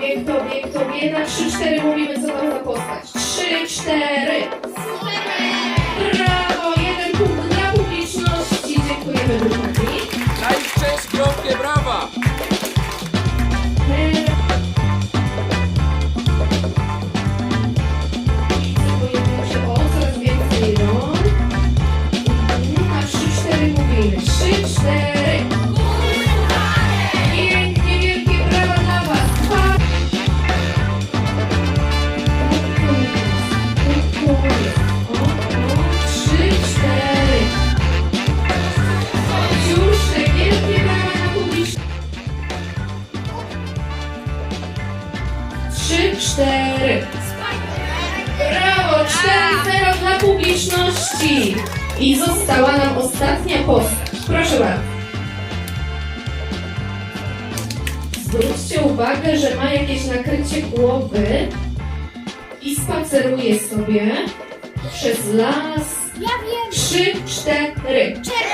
Bieg to, bieg to, bieg na 3, 4 mówimy co to za postać. 3, 4. Trzy, cztery. Brawo! 4-0 dla publiczności! I została nam ostatnia postać. Proszę bardzo. Zwróćcie uwagę, że ma jakieś nakrycie głowy i spaceruje sobie przez las. Ja wiem. Trzy, cztery. Czerwony